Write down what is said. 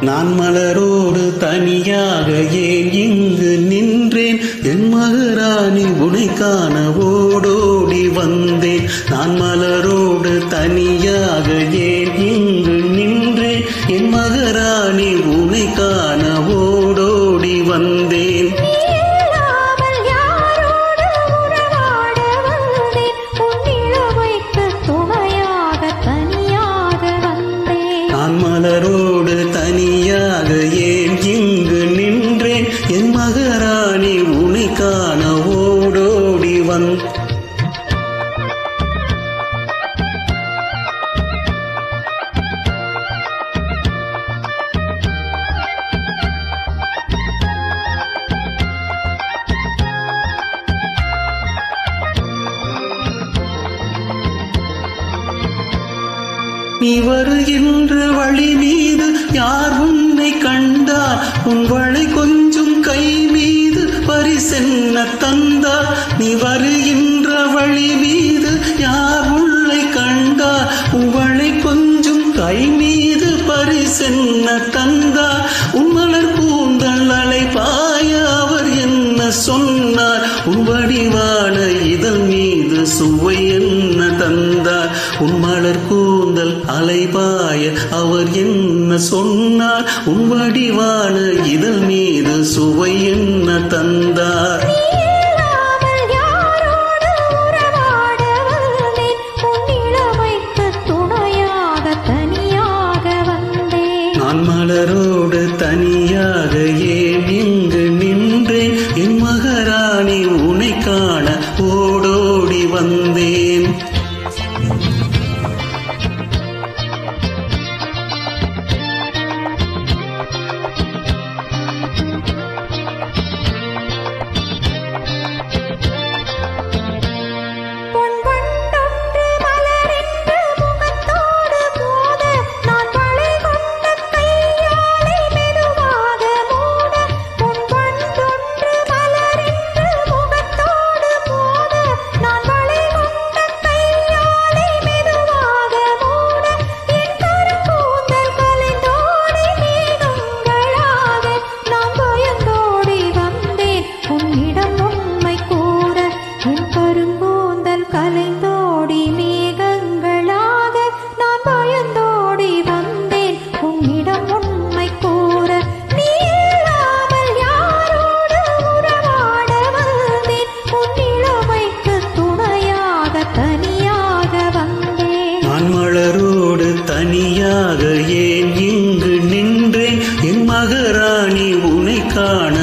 நான் மலரோடு தனியாக ஏன் இங்கு நின்றேன்? என் மகராணி உனை காண ஓடோடி வந்தேன். நான் மலரோடு தனியாக ஏன் இங்கு மகராணி உனை காண ஓடோடி வந் நீ வருகின்ற வழி மீது யார் உன்னை கண்டார்? உன் வழி கொஞ்சம் கை மீது பரிசென்ன தந்தார் நீ வருகின்ற வழி மீது யார் உள்ளை கண்டார் உவளை வழி கொஞ்சம் கை மீது பரிசென்ன தந்தார் உன் பூந்தல் அலை பாய அவர் என்ன சொன்னார்? உன்வடிவான இதழ் மீது சுவை என்ன தந்தார் உம்மலர் கூ அலைபாய அவர் என்ன சொன்னார்? உன் வடிவான இதழ் மீது சுவை என்ன தந்தார்? நான் மலரோடு தனியாக ஏன் இங்கு நின்றேன்? என் மகாராணி உனை காண ஓடோடி வந்தேன். நாகராணி உனை காண